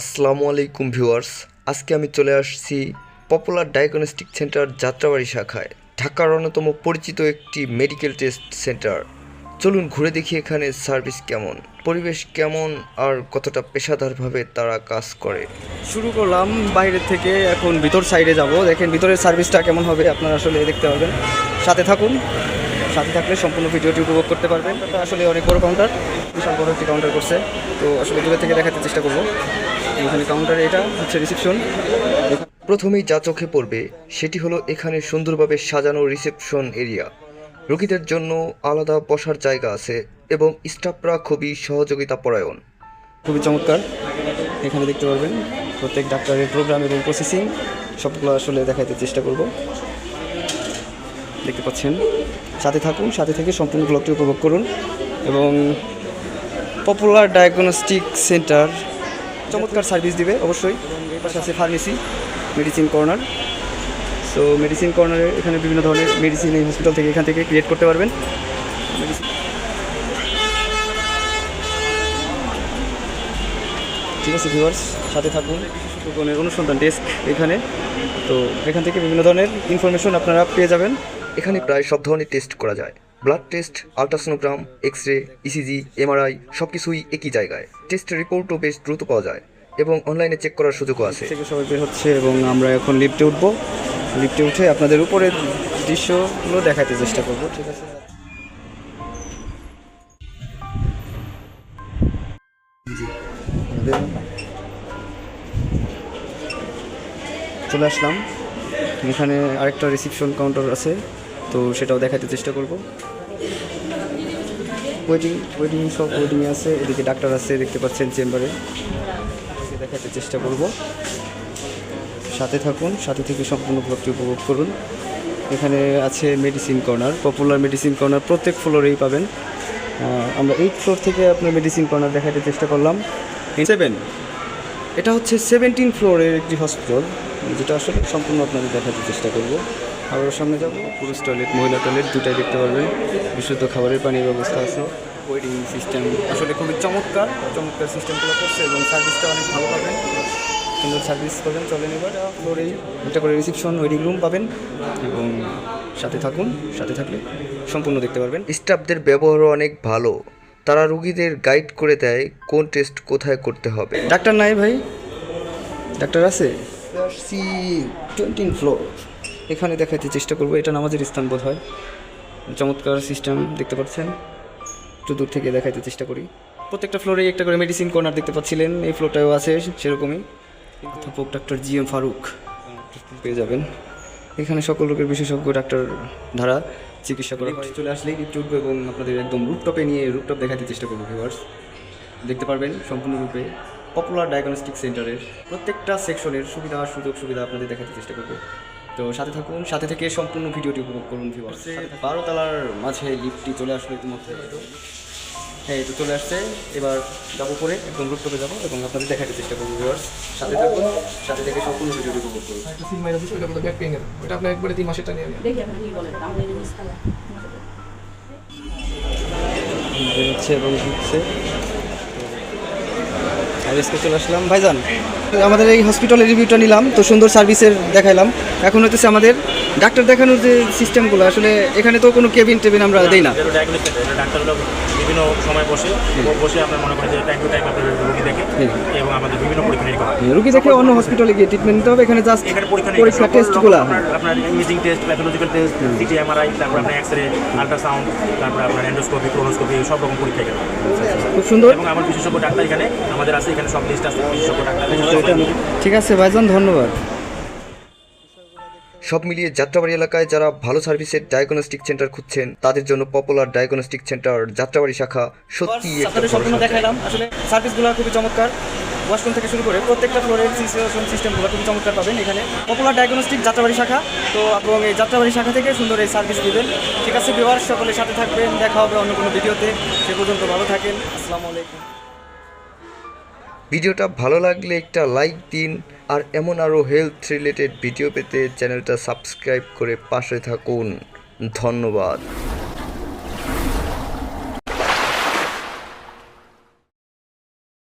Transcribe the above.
আসসালামু আলাইকুম ভিউয়ার্স, আজকে আমি চলে আসছি পপুলার ডায়াগনস্টিক সেন্টার যাত্রাবাড়ি শাখায়, ঢাকার অন্যতম পরিচিত একটি মেডিকেল টেস্ট সেন্টার। চলুন ঘুরে দেখি এখানে সার্ভিস কেমন, পরিবেশ কেমন আর কতটা পেশাদারভাবে তারা কাজ করে। শুরু করলাম বাইরে থেকে, এখন ভিতর সাইডে যাব। দেখেন ভিতরের সার্ভিসটা কেমন হবে আপনারা আসলে দেখতে পারবেন। সাথে থাকুন, সাথে থাকলে সম্পূর্ণ ভিডিওটি উপভোগ করতে পারবেন। আসলে অনেক বড় কাউন্টার বিশাল বড় একটি কাউন্টার করছে। তো আসলে দূরে থেকে দেখাতে চেষ্টা করব। এখানে কাউন্টার এটা, হচ্ছে রিসেপশন প্রথমেই যা চোখে পড়বে, সেটি হলো এখানে সুন্দরভাবে সাজানো রিসেপশন এরিয়া রোগীদের জন্য আলাদা বসার জায়গা আছে এবং স্টাফরা খুবই সহযোগিতা পরায়ণ খুবই চমৎকার। এখানে দেখতে পারবেন প্রত্যেক ডাক্তারের প্রোগ্রাম এবং প্রসেসিং সবগুলো আসলে দেখাতে চেষ্টা করব। দেখতে পাচ্ছেন। সাথে থাকুন, সাথে থেকে সম্পূর্ণ ব্লগটি উপভোগ করুন এবং পপুলার ডায়াগনস্টিক সেন্টার চমৎকার সার্ভিস দিবে, অবশ্যই। পাশে আছে pharmacy medicine corner so medicine কর্নারে এখানে বিভিন্ন ধরনের মেডিসিন এই হসপিটাল থেকে এখান থেকে ক্রিয়েট করতে পারবেন। ঠিক আছে ভিউয়ার্স সাথে থাকুন। বিশেষজ্ঞগণের অনুসন্ধান ডেস্ক এখানে। তো, এখান থেকে বিভিন্ন ধরনের ইনফরমেশন আপনারা পেয়ে যাবেন। এখানে প্রায় সব ধরনের টেস্ট করা যায়। Blood test, ultrasonogram X ray ECG MRI সব কিছুই একই জায়গায়। টেস্ট রিপোর্টও বেশ দ্রুত পাওয়া যায় এবং অনলাইনে চেক করার সুযোগও আছে। সবাই বের হচ্ছে এবং আমরা এখন লিফটে উঠবো। লিফটে উঠে আপনাদের উপরের দৃশ্যগুলো দেখাতে চেষ্টা করব, ঠিক আছে? চলে আসলাম। এখানে আরেকটা রিসিপশন কাউন্টার আছে। তো সেটাও দেখাতে চেষ্টা করব। ওয়েটিং ওয়েটিং সব ওয়েটিংয়ে আছে, এদিকে ডাক্তার আছে, দেখতে পাচ্ছেন চেম্বারে। দেখাতে চেষ্টা করব। সাথে থাকুন, সাথে থেকে সম্পূর্ণ ব্লগটি উপভোগ করুন। এখানে আছে medicine corner popular medicine corner প্রত্যেক ফ্লোরেই পাবেন। আমরা এইট ফ্লোর থেকে আপনার মেডিসিন কর্নার দেখাতে চেষ্টা করলাম। সেভেন এটা হচ্ছে সেভেন্টিন ফ্লোরের একটি হসপিটাল যেটা আসলে সম্পূর্ণ আপনাদের দেখাতে চেষ্টা করব। আরও সামনে যাব। পুরুষ টয়লেট মহিলা টয়লেট দুটাই দেখতে পারবেন বিশুদ্ধ খাবারের পানির ব্যবস্থা আছে। ওয়েটিং সিস্টেম আসলে খুবই চমৎকার। চমৎকার সিস্টেমগুলো করছে এবং সার্ভিসটা অনেক ভালো পাবেন। সুন্দর সার্ভিস পাবেন। চলেন এবার ফ্লোরেই একটা করে রিসেপশন ওয়েটিং রুম পাবেন। এবং সাথে থাকুন সাথে থাকলে সম্পূর্ণ দেখতে পারবেন। স্টাফদের ব্যবহারও অনেক ভালো। তারা রুগীদের গাইড করে দেয় কোন টেস্ট কোথায় করতে হবে। ডাক্তার নাই ভাই? ডাক্তার আছে? সি টোয়েন্টিন ফ্লোর এখানে দেখাতে চেষ্টা করব। এটা নামাজের স্থান বোধ হয় চমৎকার সিস্টেম দেখতে পাচ্ছেন। একটু দূর থেকে দেখাতে চেষ্টা করি। প্রত্যেকটা ফ্লোরেই একটা করে মেডিসিন কর্নার দেখতে পাচ্ছিলেন। এই ফ্লোরটাও আছে সেরকমই। অধ্যাপক ডাক্তার জি এম ফারুক পেয়ে যাবেন। এখানে সকল রোগের বিশেষজ্ঞ ডাক্তার ধারা চিকিৎসা করা চলে আসলেই লিফট উঠবো এবং আপনাদের একদম রুপটপে নিয়ে রুপটপ দেখাতে চেষ্টা করব ভিউয়ার্স দেখতে পারবেন সম্পূর্ণরূপে পপুলার ডায়াগনস্টিক সেন্টারের প্রত্যেকটা সেকশনের সুবিধা সুযোগ সুবিধা আপনাদের দেখাতে চেষ্টা করব। তো সাথে থাকুন সাথে থেকে সম্পূর্ণ ভিডিওটি উপভোগ করুন ভিউয়ার্স বারো তালার মাঝে লিফটটি চলে আসলো ইতিমধ্যে। হ্যাঁ এই তো চলে আসছে। এবার যাব পরে একদম রুপটপে যাব এবং আপনাদের দেখাতে চেষ্টা করব ভিউয়ার্স সাথে থাকুন সাথে থেকে সম্পূর্ণ ভিডিওটি উপভোগ করুন। ওটা আপনার একবারে তিন নিয়ে বেরোচ্ছে এবং ঢুকছে। চলে আসলাম ভাইজান। আমাদের এই হসপিটালের রিভিউটা নিলাম তো সুন্দর সার্ভিসের দেখাইলাম। এখন হইতেছে আমাদের ডাক্তার দেখানোর যে সিস্টেমগুলো আসলে এখানে তো কোনো কেবিন টেবিন আমরা দেই না। ডাক্তারগুলো বিভিন্ন সময় বসে বসে আপনার মনে করেন যে টাইম টু টাইম আপনার রোগী দেখে এবং আমাদের বিভিন্ন পরীক্ষা নিরীক্ষা হয়। রুগী দেখে অন্য হসপিটালে গিয়ে ট্রিটমেন্ট নিতে হবে এখানে জাস্ট এখানে পরীক্ষা পরীক্ষা টেস্টগুলো আপনার আপনার imaging test pathological test CT MRI তারপর আপনার এক্স রে আল্ট্রাসাউন্ড তারপর আপনার এন্ডোস্কোপি ক্রোনোস্কোপি সব রকম পরীক্ষা এখানে খুব সুন্দর। এবং আমার বিশেষজ্ঞ ডাক্তার এখানে আমাদের আছে এখানে সব লিস্ট আছে বিশেষজ্ঞ ডাক্তার ঠিক আছে ভাইজান ধন্যবাদ। সব মিলিয়ে যাত্রাবাড়ি এলাকায় যারা ভালো সার্ভিসের ডায়াগনস্টিক সেন্টার খুঁজছেন তাদের জন্য পপুলার ডায়াগনস্টিক সেন্টার যাত্রাবাড়ি শাখা সত্যি। সম্পূর্ণ দেখাইলাম আসলে সার্ভিসগুলো খুবই চমৎকার। ওয়াশরুম থেকে শুরু করে প্রত্যেকটা ফ্লোরের সিস্টেম সিস্টেমগুলো খুবই চমৎকার পাবেন এখানে। পপুলার ডায়াগনস্টিক যাত্রাবাড়ি শাখা। তো এবং এই যাত্রাবাড়ি শাখা থেকে সুন্দর এই সার্ভিস দিবেন। ঠিক আছে বিবার সকলের সাথে থাকবেন। দেখা হবে অন্য কোনো ভিডিওতে সে পর্যন্ত ভালো থাকেন। আসসালামু আলাইকুম। ভিডিওটা ভালো লাগলে একটা লাইক দিন, আর এমন আরও হেলথ রিলেটেড ভিডিও পেতে চ্যানেলটা সাবস্ক্রাইব করে পাশে থাকুন। ধন্যবাদ।